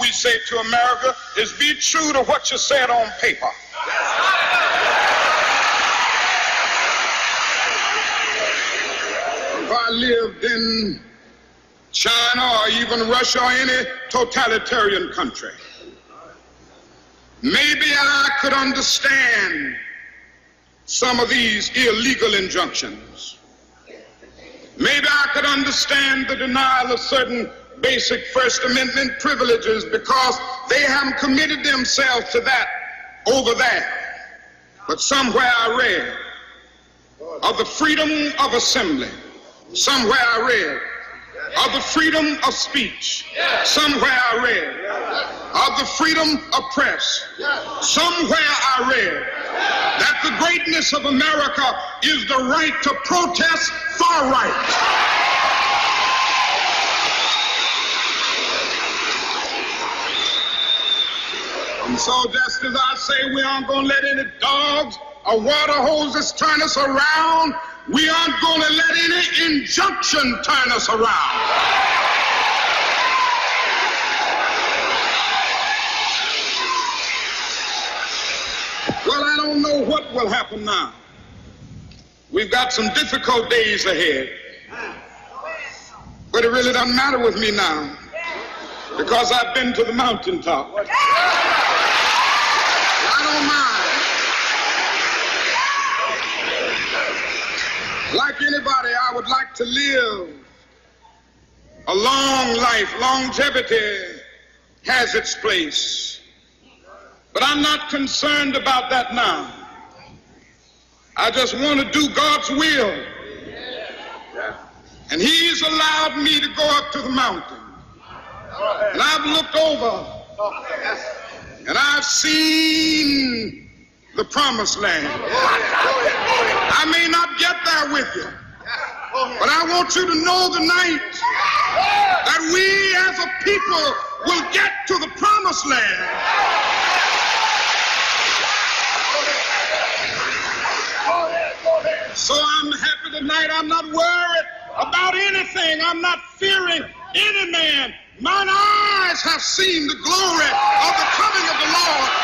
we say to America is be true to what you said on paper. If I lived in China or even Russia or any totalitarian country, maybe I could understand some of these illegal injunctions. Maybe I could understand the denial of certain basic First Amendment privileges because they haven't committed themselves to that over there. But somewhere I read of the freedom of assembly. Somewhere I read of the freedom of speech. Somewhere I read of the freedom of press. Somewhere I read that the greatness of America is the right to protest far right. So just as I say we aren't going to let any dogs or water hoses turn us around, we aren't going to let any injunction turn us around. Well, I don't know what will happen now. We've got some difficult days ahead. But it really doesn't matter with me now because I've been to the mountaintop. I don't mind. Like anybody, I would like to live a long life. Longevity has its place. But I'm not concerned about that now. I just want to do God's will. And He's allowed me to go up to the mountain. And I've looked over and I've seen the promised land. I may not get there with you, but I want you to know tonight that we as a people will get to the promised land. So I'm happy tonight. I'm not worried about anything. I'm not fearing any man. Mine eyes have seen the glory of the coming of the Lord.